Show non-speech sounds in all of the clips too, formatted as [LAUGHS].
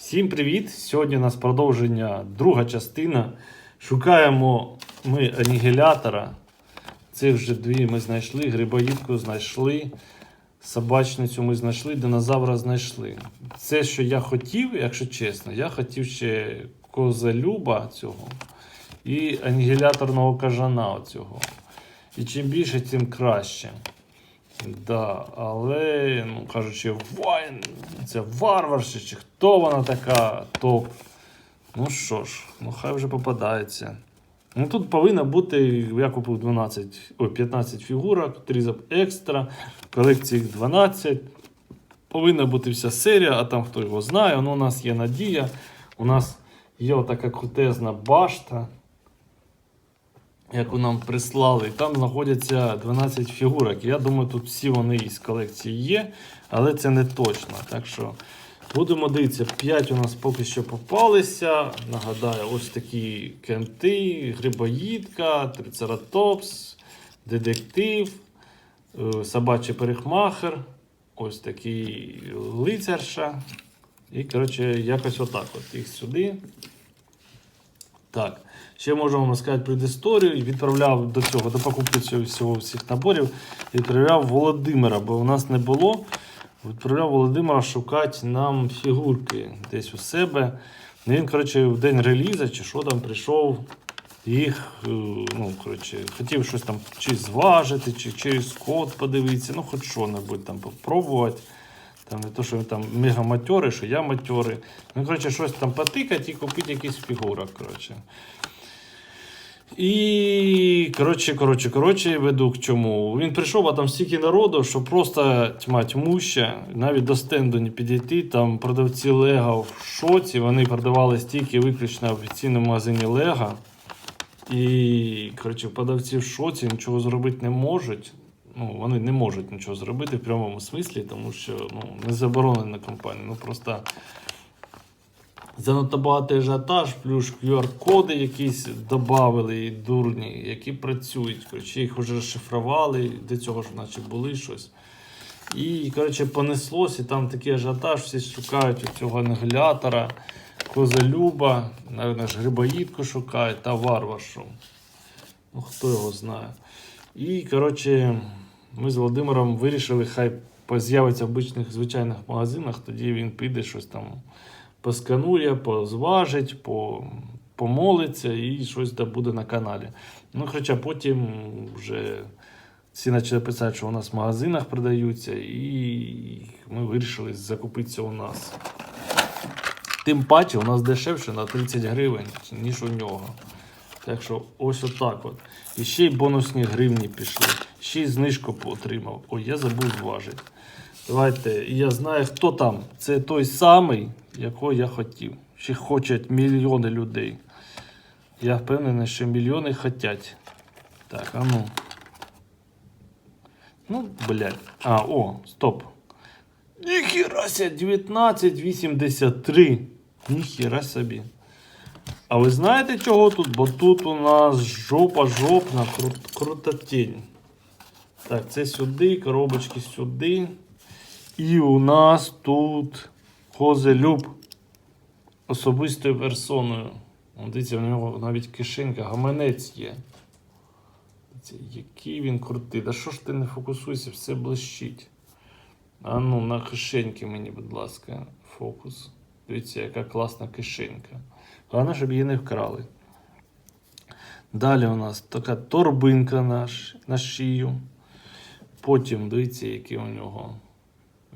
Всім привіт! Сьогодні у нас продовження, друга частина. Шукаємо ми анігілятора. Це вже дві ми знайшли, грибоїдку знайшли, собачницю ми знайшли, динозавра знайшли. Це, що я хотів, якщо чесно, я хотів ще козелюба цього і анігіляторного кажана оцього. І чим більше, тим краще. Да, але, ну кажучи, Вайн, це варварша, чи хто вона така, топ. Ну що ж, ну хай вже попадається. Ну тут повинно бути, я купив 12, ой, 15 фігурок, трізап екстра, в колекції 12. Повинна бути вся серія, а там хто його знає. Ну, у нас є надія. У нас є отака крутезна башта яку нам прислали, і там знаходяться 12 фігурок. Я думаю, тут всі вони із колекції є, але це не точно. Так що будемо дивитися, 5 у нас поки що попалися. Нагадаю, ось такі кенти, грибоїдка, трицератопс, детектив, е, собачий перехмахер, ось такий лицарша. І, коротше, якось отак. От їх сюди. Так, ще можу вам розказати предісторію. Відправляв до цього, до покупки цього всього всіх наборів, відправляв Володимира, бо у нас не було. Відправляв Володимира шукати нам фігурки десь у себе. Ну, Він, коротше, в день релізу чи що там прийшов, їх, е, ну, коротше, хотів щось там чи зважити, чи через код подивитися, ну, хоч що-небудь там попробувати. Там не то, що він там мега матьорий, що я матьорий. Ну, коротше, щось там потикати і купити якісь фігурок. Коротше. І коротше, коротше, коротше, веду к чому. Він прийшов, а там стільки народу, що просто тьма тьмуща, навіть до стенду не підійти. Там продавці Лего в шоці. Вони продавали стільки виключно в офіційному магазині Лего. І коротше, продавці в шоці нічого зробити не можуть. Ну, вони не можуть нічого зробити в прямому смислі, тому що ну, не заборонена компанія. Ну просто занадто багато ажіотаж, плюс QR-коди якісь додали і дурні, які працюють. Коротше, їх вже розшифрували, до цього ж наче були щось. І, коротше, понеслось, і там такий ажіотаж, всі шукають цього анігілятора, козелюба, навіть грибоїдку шукають та варваршу. Ну, хто його знає. І, коротше, ми з Володимиром вирішили, хай з'явиться в обичних звичайних магазинах, тоді він піде щось там посканує, позважить, по, помолиться і щось да буде на каналі. Ну, хоча потім вже всі почали писати, що у нас в магазинах продаються, і ми вирішили закупитися у нас. Тим паче у нас дешевше на 30 гривень, ніж у нього. Так що ось отак от. І ще й бонусні гривні пішли. Ще й знижку отримав. Ой, я забув зважити. Давайте, я знаю, хто там. Це той самий, якого я хотів. Ще хочуть мільйони людей. Я впевнений, що мільйони хотять. Так, а ну. Ну, блядь. А, о, стоп. Ніхіра ся, 1983. Ніхіра собі. А ви знаєте чого тут? Бо тут у нас жопа жопна крут, крутотень. Так, це сюди, коробочки сюди. І у нас тут козелюб особистою персоною. Дивіться, в нього навіть кишенька, гаманець є. Який він крутий. Да що ж ти не фокусуйся, все блищить. А ну, на кишеньки мені, будь ласка, фокус. Дивіться, яка класна кишенька. Головне, щоб її не вкрали. Далі у нас така торбинка наш, на шию. Потім дивіться, який у нього.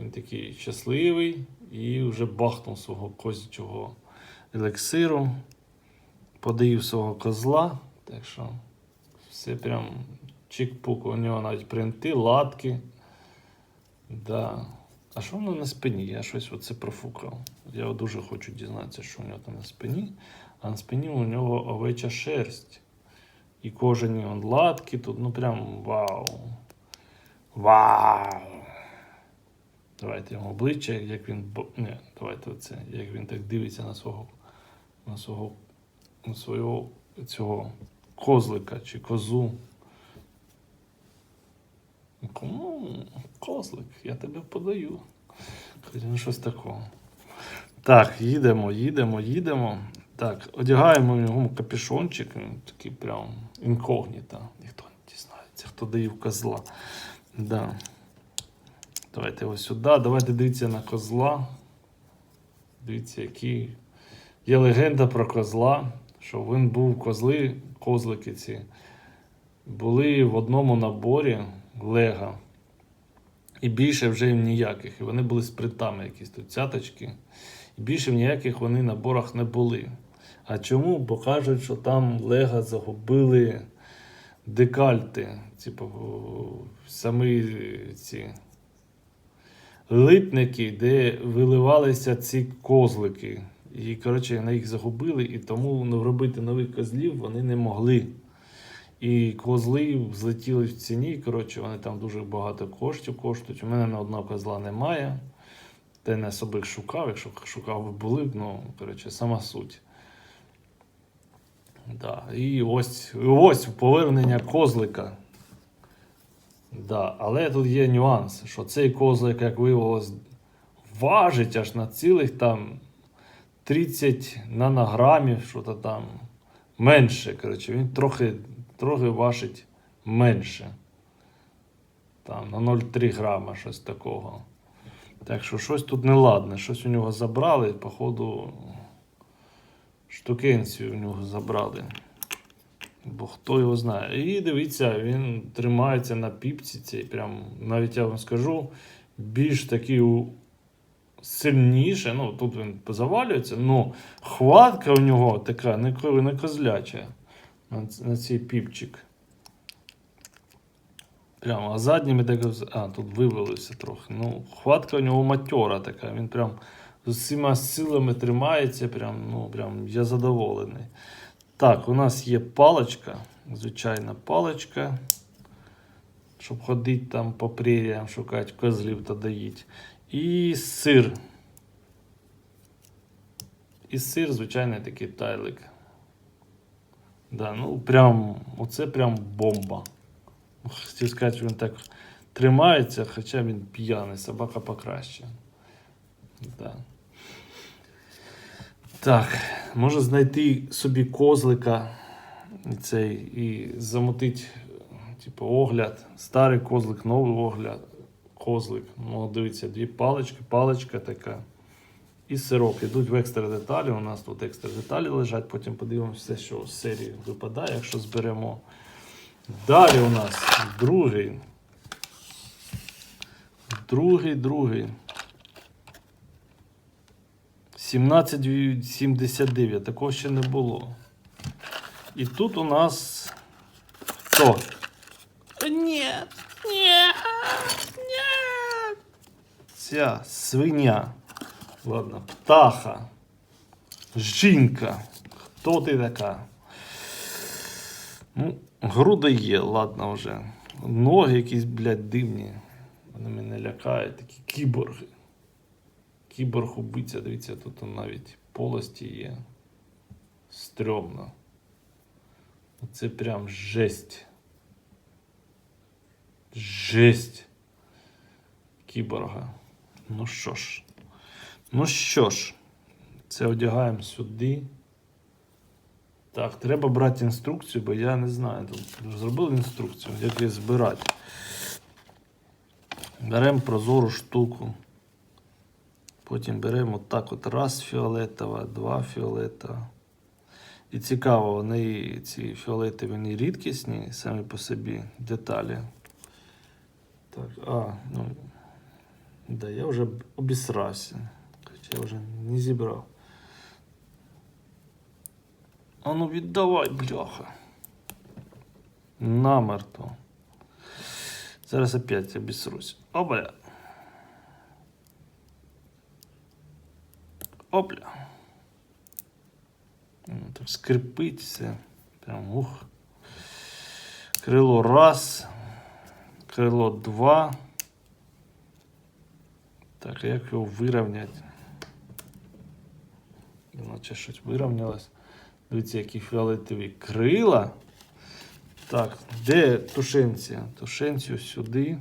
Він такий щасливий і вже бахнув свого козячого елексиру. Подоїв свого козла. Так що все прям чик-пук. У нього навіть принти, латки. Да. А що воно на спині? Я щось оце профукав. Я дуже хочу дізнатися, що у нього там на спині. А на спині у нього овеча шерсть. І кожені латки тут, ну прям вау. Вау! Давайте його обличчя, як він. Не, давайте оце, як він так дивиться на свого на свого на свого цього козлика чи козу. Кому? Козлик, я тебе подаю. Ну, щось такого. Так, їдемо, їдемо, їдемо. Так, одягаємо йому капюшончик, такий прям інкогніто. Ніхто не дізнається, хто доїв козла. Да. Давайте ось сюди. Давайте дивіться на козла. Дивіться, який. Є легенда про козла, що він був козли, козлики ці. Були в одному наборі Лего. І більше вже їм ніяких. І вони були з принтами якісь тут цяточки. І більше в ніяких вони наборах не були. А чому? Бо кажуть, що там Лего загубили декальти, типу, самі ці литники, де виливалися ці козлики. І, коротше, вони їх загубили, і тому ну, робити нових козлів вони не могли. І козли злетіли в ціні. Коротше, вони там дуже багато коштів коштують. У мене на одного козла немає. Та не особо їх шукав, якщо шукав би були, ну, коротше, сама суть. Да. І ось, ось повернення козлика. Да. Але тут є нюанс, що цей козлик, як виявилось, важить аж на цілих там 30 нанограмів, що то там менше. Коротше, він трохи, трохи важить менше. Там на 0,3 грама щось такого. Так що щось тут неладне, щось у нього забрали, походу, штукенцію у нього забрали. Бо хто його знає. І дивіться, він тримається на піпці цій. Прям, навіть я вам скажу, більш такий сильніше. Ну, тут він завалюється, але хватка у нього така не, не козляча на, на цей піпчик. Прямо, а задніми так. А, тут вивелося трохи. Ну, хватка у нього матьора така. Він прям з усіма силами тримається. Прям, ну, прям я задоволений. Так, у нас є паличка, звичайна паличка. Щоб ходити там по преріям, шукати козлів та доїть. І сир. І сир, звичайний такий тайлик. Да, ну прям, оце прям бомба. Хотів сказати, що він так тримається, хоча він п'яний, собака покраще. Да. Так, може знайти собі козлика цей, і замотить, типу, огляд. Старий козлик, новий огляд. Козлик. Ну, дивіться, дві палички, паличка така. І сироп. Ідуть в екстра деталі. У нас тут екстра деталі лежать, потім подивимося, що з серії випадає, якщо зберемо. Далі у нас другий. Другий, другий. 17,79. Такого ще не було. І тут у нас хто? Ні, ні, ні. Ця свиня. Ладно, птаха. Жінка. Хто ти така? Ну, груди є, ладно вже. Ноги якісь, блядь, дивні. Вони мене лякають, такі кіборги. Кіборг убивця, дивіться, тут навіть полості є. Стрьомно. Це прям жесть. Жесть. Кіборга. Ну що ж. Ну що ж, це одягаємо сюди. Так, треба брати інструкцію, бо я не знаю. Тут зробили інструкцію, як її збирати. Беремо прозору штуку. Потім беремо так от раз фіолетова, два фіолетова. І цікаво, вони ці фіолети вони рідкісні самі по собі деталі. Так, а, ну. Да, я вже обісрався. Хоча я вже не зібрав. А ну віддавай, бляха. Намерто. Зараз опять обісрусь. Опля. Опля. Так скрипить все. Прям ух. Крило раз. Крило два. Так, як його вирівняти? Наче щось вирівнялось. Дивіться, які фіолетові крила. Так, де тушенція? Тушенцію сюди.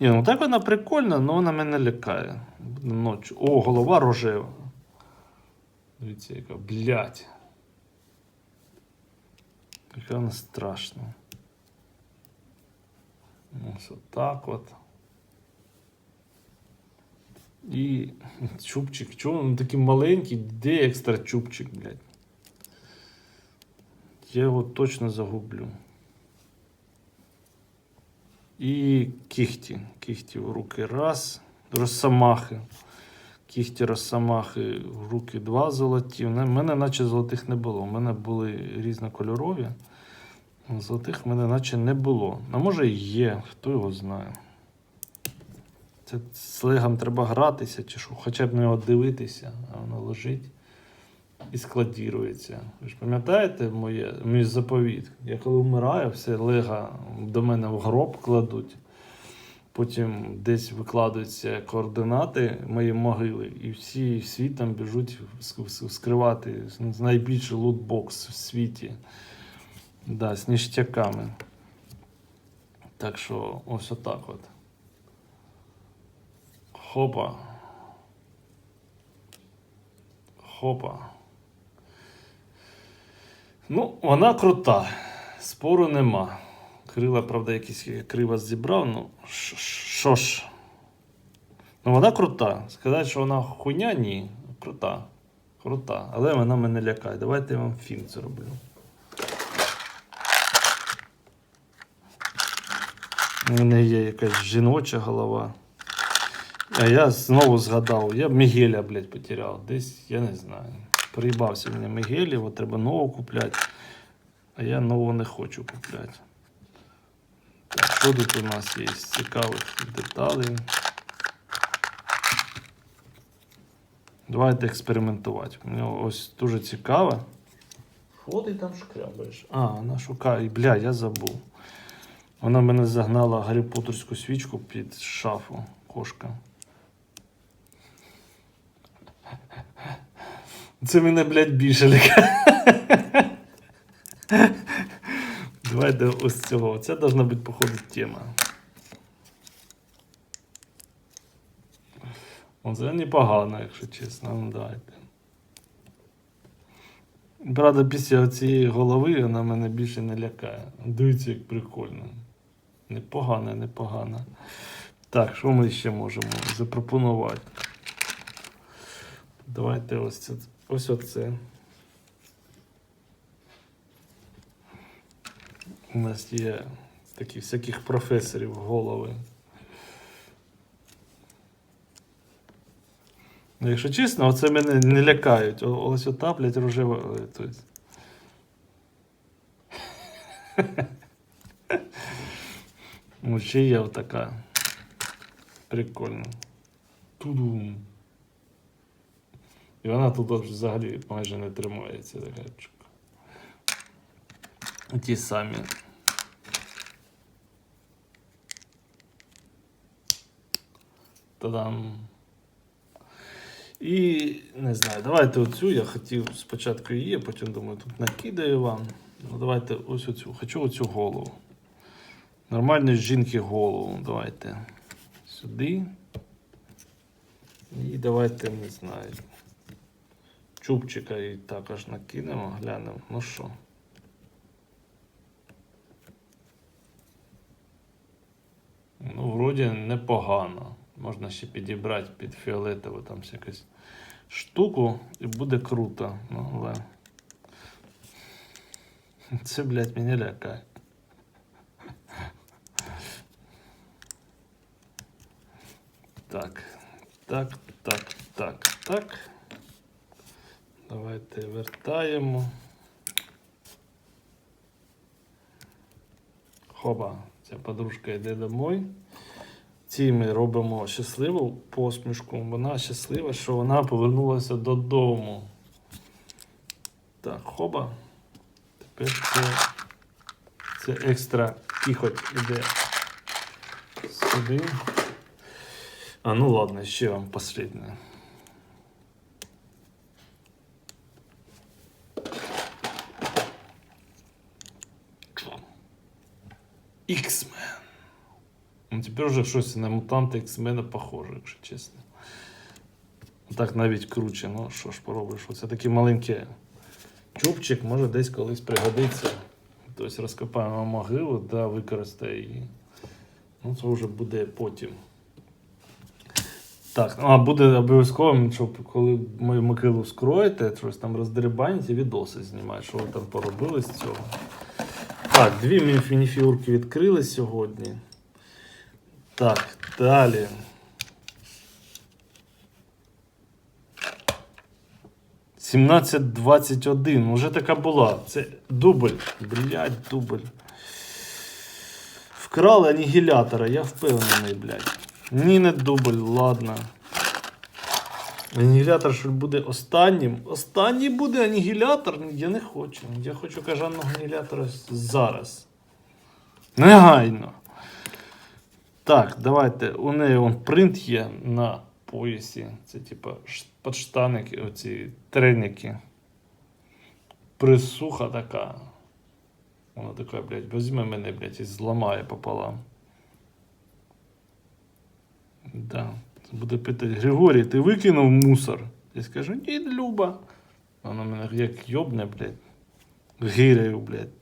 Ні, ну так вона прикольна, але вона мене лякає. Ночі. О, голова рожева. Дивіться, яка, блядь. Яка вона страшна. Ось отак от. І чубчик. Чого він такий маленький? Де екстра чубчик, блядь? Я його точно загублю. І кіхті. Кіхті в руки раз. Росомахи. Кіхті росомахи руки два золоті. У мене наче золотих не було. У мене були різнокольорові. Золотих в мене наче не було. А може і є, хто його знає. Це з легом треба гратися, чи що, хоча б на нього дивитися, а воно лежить і складірується. Ви ж пам'ятаєте моє, мій заповіт? Я коли вмираю, все лего до мене в гроб кладуть. Потім десь викладаються координати моєї могили, і всі світом біжуть ск- ск- скривати найбільший лутбокс в світі. Да, з ніштяками. Так що ось отак от. Хопа. Хопа. Ну, вона крута. Спору нема. Крила, правда, якісь криво зібрав, ну що ж. Ну, вона крута. Сказати, що вона хуйня, ні. Крута. Крута. Але вона мене лякає. Давайте я вам фільм зроблю. У мене є якась жіноча голова. А я знову згадав, я Мігеля, блядь, потеряв. Десь, я не знаю. Приїбався мені Мігель, його треба нову купляти. А я нову не хочу купляти. Що тут у нас є з цікавих деталей? Давайте експериментувати. Мені ось дуже цікаво. Що ти там шкрябаєш? А, вона шукає. Бля, я забув. Вона мене загнала Гаррі Поттерську свічку під шафу. Кошка. Це мене, блядь, більше лякає. Давайте ось цього. Це должна бути, походу, тема. О, це непогано, якщо чесно. Ну, давайте. Правда, після цієї голови вона мене більше не лякає. Дивіться, як прикольно. Непогано, непогано. Так, що ми ще можемо запропонувати? Давайте ось. Ось оце. У нас є такі всяких професорів голови. Ну, якщо чесно, оце мене не лякають. О- Ось ота, блядь, рожева. е. Ну, ще є отака. Прикольно. Тудум. І вона тут взагалі майже не тримається. Така. Ті самі. Та-дам. І не знаю, давайте оцю. Я хотів спочатку її, а потім думаю, тут накидаю вам. Ну, давайте ось оцю. Хочу оцю голову. Нормальної жінки голову. Давайте сюди. І давайте, не знаю. Чубчика і також накинемо, глянемо. Ну що. Ну, вроді непогано. Можна ще підібрати під фіолетову там якусь штуку і буде круто. Ну, але... Це, [LAUGHS] блядь, мене лякає. Так, так, так, так, так. Давайте вертаємо. Хоба, ця подружка йде домой. Цій ми робимо щасливу посмішку. Вона щаслива, що вона повернулася додому. Так, хоба. Тепер це, це екстра кіхоть іде сюди. А, ну ладно, ще вам последнє. X-Men. Ну, тепер вже щось на мутанта X-мена похоже, якщо чесно. так навіть круче. Ну що ж поробиш? Оце такий маленький чубчик, може десь колись пригодиться. Хтось розкопаємо могилу, да, використає її. Ну, це вже буде потім. Так, ну, а буде обов'язково, щоб коли мою могилу скроєте, щось там роздерибаните, відоси знімають, що ви там поробили з цього. Так, дві мініфігурки відкрили сьогодні. Так, далі. Сімнадцять двадцять один. Уже така була. Це дубль. Блять, дубль. Вкрали анігілятора, я впевнений, блядь. Ні, не дубль, ладно. Анігілятор що буде останнім. Останній буде анігілятор. Я не хочу. Я хочу кажаного анігілятора зараз. Негайно. Так, давайте. У неї он принт є на поясі. Це типа подштаники, оці треники. Присуха така. Вона така, блядь, візьме мене, блядь, і зламає пополам. Да. Буде питати, Григорій, ти викинув мусор? Я скажу, ні, Люба. Вона мене як йобне, блядь. Гирею, блядь.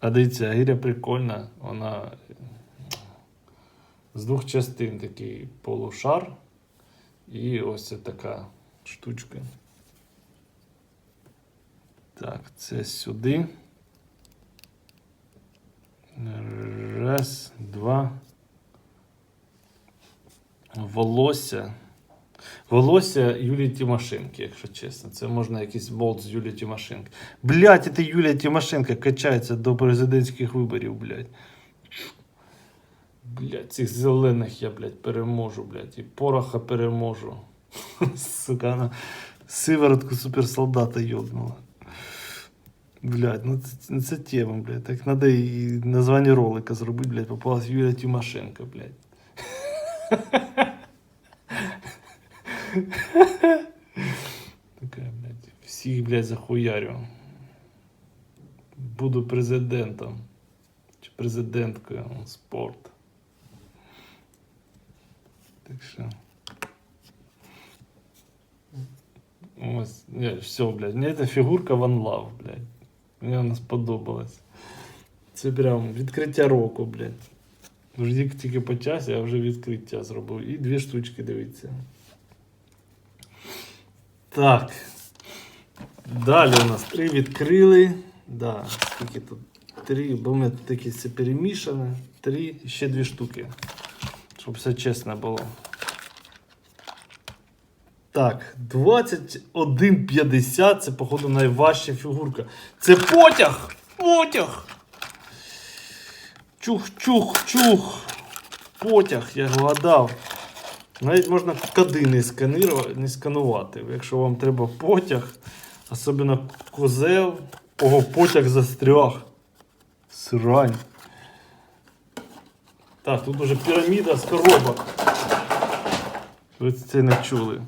А дивіться, гиря прикольна. Вона з двох частин такий полушар. І ось така штучка. Так, це сюди. Раз, два. Волосся. Волосся Юлії Тимошенки, якщо чесно. Це можна якийсь болт з Юлії Тимошенки. Блять, це Юлія Тимошенко качається до президентських виборів, блядь. Блять, цих зелених я, блядь, переможу, блядь. І пороха переможу. [LAUGHS] Сука, вона сиворотку суперсолдата йобнула. Блядь, ну це, ну це тема, блядь. Так надо і названня ролика зробити, блядь, попалась Юлія Тимошенко, блядь. [LAUGHS] Такая, блядь, всіх, блядь, захуярю. Буду президентом. Чи президенткою спорт. Так що. Ось, не, все, блядь. Мені ця фігурка One Love, блядь. Мені вона сподобалась. Це прям відкриття року, блядь. Вже тільки по часі, я вже відкриття зробив. І дві штучки дивіться. Так. Далі у нас три відкрили. Да, скільки тут? Три, бо мене тут такі все перемішане. Три, ще дві штуки. Щоб все чесно було. Так, 21.50 це, походу, найважча фігурка. Це потяг! Потяг! Чух-чух-чух. Потяг, я вгадав. Навіть можна коди не, не сканувати. Якщо вам треба потяг, особливо козел, ого, потяг застряг. Срань. Так, тут уже піраміда з коробок. Ви це не чули.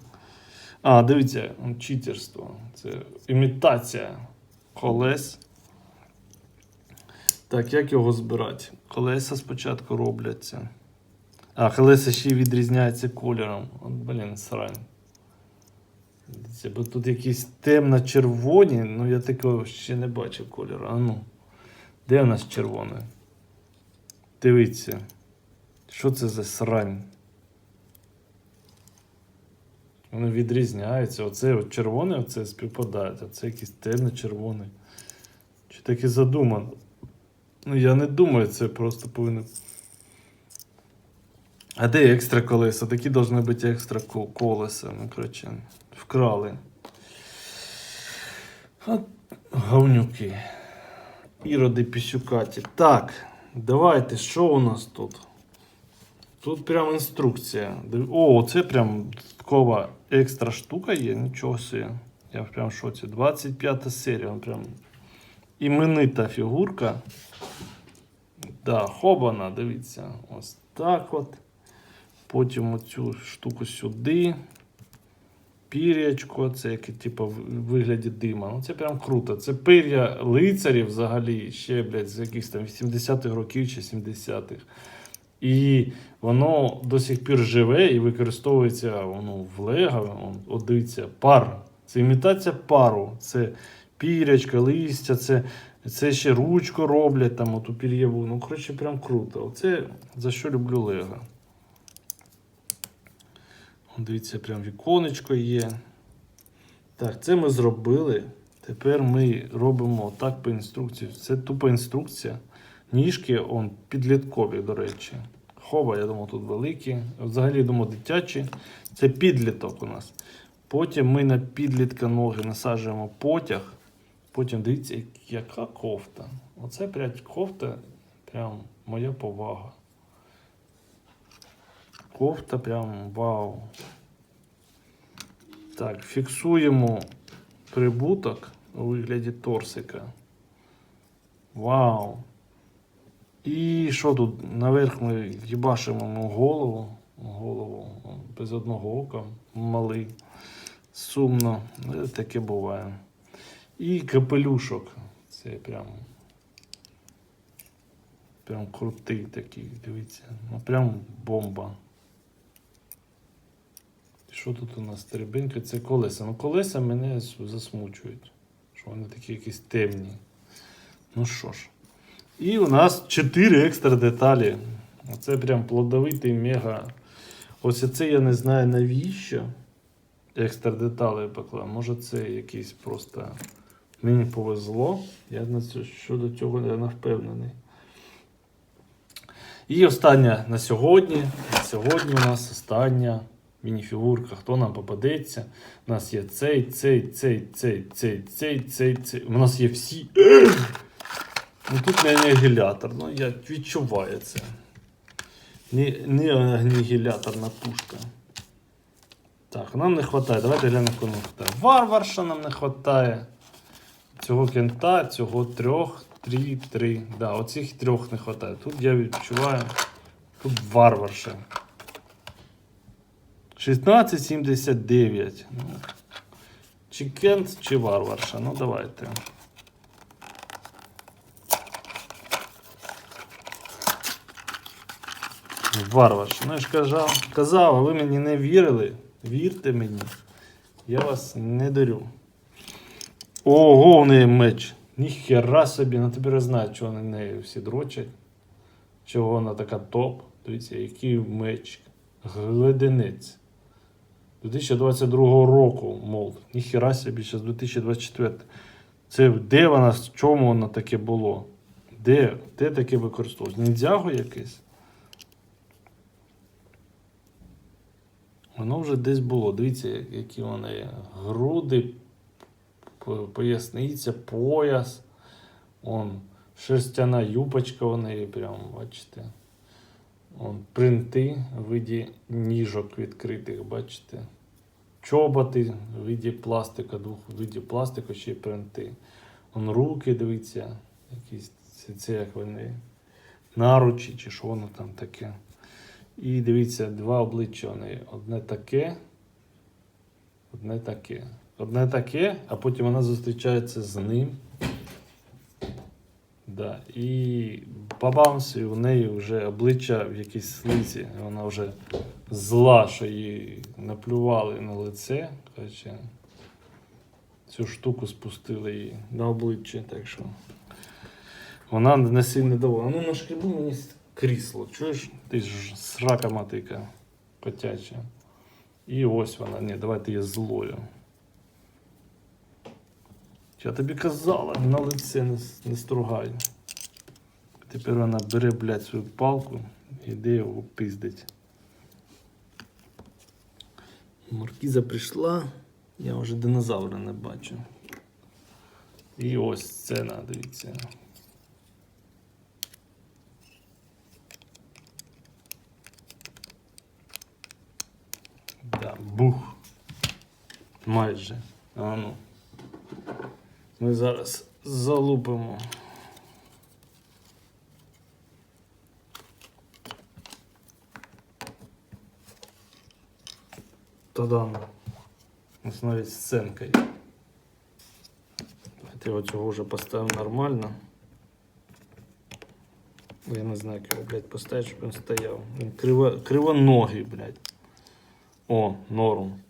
А, дивіться, читерство. Це імітація колес. Так, як його збирати? Колеса спочатку робляться. А, колеса ще й відрізняються кольором. От, блін, срань. Бо тут якісь темно-червоні, ну я такого ще не бачив кольору. А ну. Де у нас червоне? Дивіться. Що це за срань? Вони відрізняються. Оце от червоне оце співпадає, а це якийсь темно-червоний. Чи так і задумано? Ну, я не думаю, це просто повинно. А де екстра колеса? Такі повинні бути екстра колеса. Ну, коротше, вкрали. От говнюки. Іроди пісюкаті. Так, давайте, що у нас тут? Тут прям інструкція. О, це прям такова екстра штука є, нічого собі. Я прям в шоці. 25 серія, прям іменита фігурка. Да, хобана, дивіться. Ось так от. Потім оцю штуку сюди. Пір'ячко, це яке, типу, в вигляді дима. Ну, це прям круто. Це пир'я лицарів взагалі, ще, блядь, з якихось там 80-х років чи 70-х. І воно до сих пір живе і використовується воно в Лего. От дивіться, пар. Це імітація пару. Це пірячка, листя, це, це ще ручку роблять, там оту пір'єву. Ну, коротше, прям круто. Оце за що люблю Лего. Дивіться, прям віконечко є. Так, це ми зробили. Тепер ми робимо так по інструкції. Це тупа інструкція. Ніжки он підліткові, до речі. Хова, я думаю, тут великі. Взагалі, думаю, дитячі. Це підліток у нас. Потім ми на підлітка ноги насаджуємо потяг. Потім дивіться, яка кофта. Оце прям кофта, прям моя повага. Кофта прям вау. Так, фіксуємо прибуток у вигляді торсика. Вау. І що тут? Наверх ми їбашимо голову. Голову без одного ока, малий. Сумно. Ну, Таке буває. І капелюшок. Це прям. Прям крутий такий, дивіться. Ну прям бомба. Що тут у нас стрибинка? Це колеса. Ну колеса мене засмучують. Що вони такі якісь темні. Ну що ж. І у нас 4 екстра деталі. Оце прям плодовитий мега. Ось це я не знаю навіщо. Екстра деталі поклав. Може це якийсь просто. Мені повезло. Я на це, щодо цього не впевнений. І остання на сьогодні. На сьогодні у нас остання мініфігурка. Хто нам попадеться? У нас є цей, цей, цей, цей, цей, цей, цей, цей. У нас є всі. Ну тут не анігілятор, ну я відчуваю це. Не, не анігіляторна пушка. Так, нам не вистачає. Давайте глянемо, нам вистачає. Варварша нам не вистачає. Цього кента, цього трьох, три, три. Да, оцих трьох не вистачає. Тут я відчуваю. Тут варварша. 16,79. Ну, чи кент, чи варварша. Ну давайте. Варварша. Ну я ж казав, казав, а ви мені не вірили. Вірте мені. Я вас не дарю. Ого, в неї меч. Ніхера собі, ну тепер я знаю, чого на неї всі дрочать. Чого вона така топ. Дивіться, який меч. Гледенець. 2022 року, мол. Ніхера собі, зараз 2024. Це де вона, в чому вона таке було? Де? Де таке використовується? Ніндзяго якесь? Воно вже десь було. Дивіться, які вони груди, п- поясниця, пояс. Он шерстяна юбочка у неї, прям, бачите. Он принти в виді ніжок відкритих, бачите. Чоботи в виді пластика, двох виді пластику ще й принти. Он руки, дивіться, якісь це, це як вони. Наручі, чи що воно там таке. І дивіться, два обличчя неї. Одне таке, одне таке. Одне таке, а потім вона зустрічається з ним. Да. І бабамс, і у неї вже обличчя в якійсь слиці. Вона вже зла, що їй наплювали на лице. Короче, цю штуку спустили їй на обличчя. Так що вона не сильно довольна. Ну, нашкребу мені с- крісло. Чуєш? Ти ж срака матика котяча. І ось вона. Ні, давайте є злою. Я тобі казала, на лице не, не стругай. Тепер вона бере, блядь, свою палку і йде його пиздить. Маркіза прийшла, я вже динозавра не бачу. І ось сцена, дивіться. Да, бух. Майже. А ну. Ми зараз залупимо. Та-дам. Ось навіть сценка. Давайте я цього вже поставив нормально. Я не знаю, як його, блядь, поставити, щоб він стояв. Він криво, кривоногий, блядь. О, норм.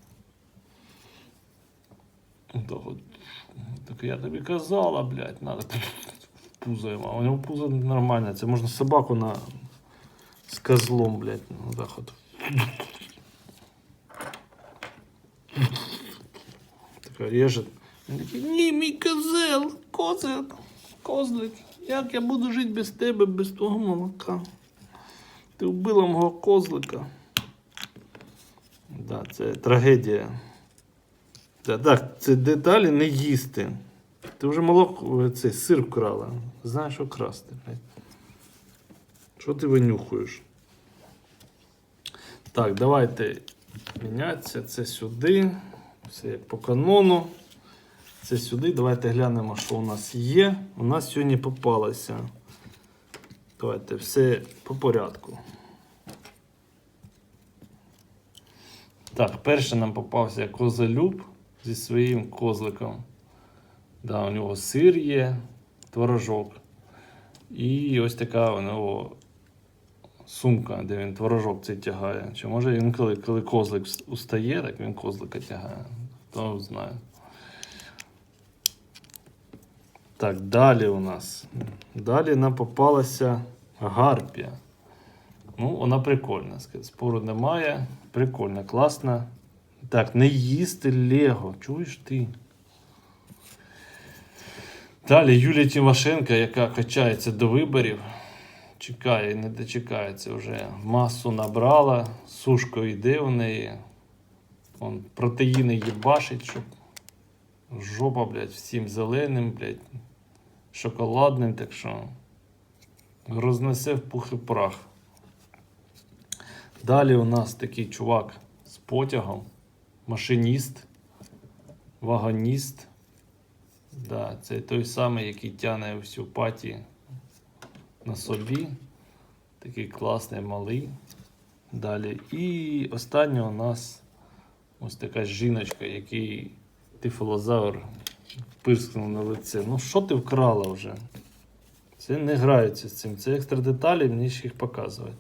Так, от. Так я тобі казала, блядь, надо пузо йому. А у нього пузо нормальне. Це можна собаку на... з козлом, блядь. Ну так от. Така режет. Він такий, ні, мій козел, козел, козлик. Як я буду жити без тебе, без твого молока? Ти вбила мого козлика. Да, це трагедія. Да, так, це деталі не їсти. Ти вже молоко, цей сир вкрала. Знаєш, що красти. Що ти винюхуєш? Так, давайте мінятися. Це сюди. Все як по канону. Це сюди. Давайте глянемо, що у нас є. У нас сьогодні попалося. Давайте все по порядку. Так, перше нам попався козелюб зі своїм козликом. Да, у нього сир є, творожок. І ось така у нього сумка, де він творожок цей тягає. Чи може він, коли, коли козлик устає, так він козлика тягає. Хто знає. Так, далі у нас. Далі нам попалася гарпія. Ну, вона прикольна, спору немає. Прикольна, класна. Так, не їсти Лего. Чуєш ти? Далі Юлія Тимошенко, яка качається до виборів. Чекає, не дочекається вже. Масу набрала, сушко йде у неї. Он протеїни їбашить, щоб жопа, блядь, всім зеленим, блядь, шоколадним, так що рознесе в пух і прах. Далі у нас такий чувак з потягом, машиніст, вагоніст. Да, це той самий, який тягне всю паті на собі. Такий класний малий. Далі. І останнє у нас ось така жіночка, який тифлозавр пирскнув на лице. Ну що ти вкрала вже? Це не граються з цим. Це екстра деталі, мені ще їх показувати.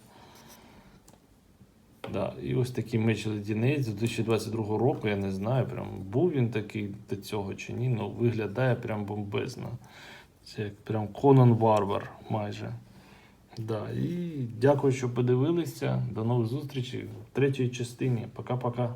Да, і ось такий меч ледінець 2022 року, я не знаю, прям був він такий до цього чи ні, але виглядає прям бомбезно. Це як прям Конан Варвар майже. Да, і дякую, що подивилися. До нових зустрічей в третій частині. Пока-пока.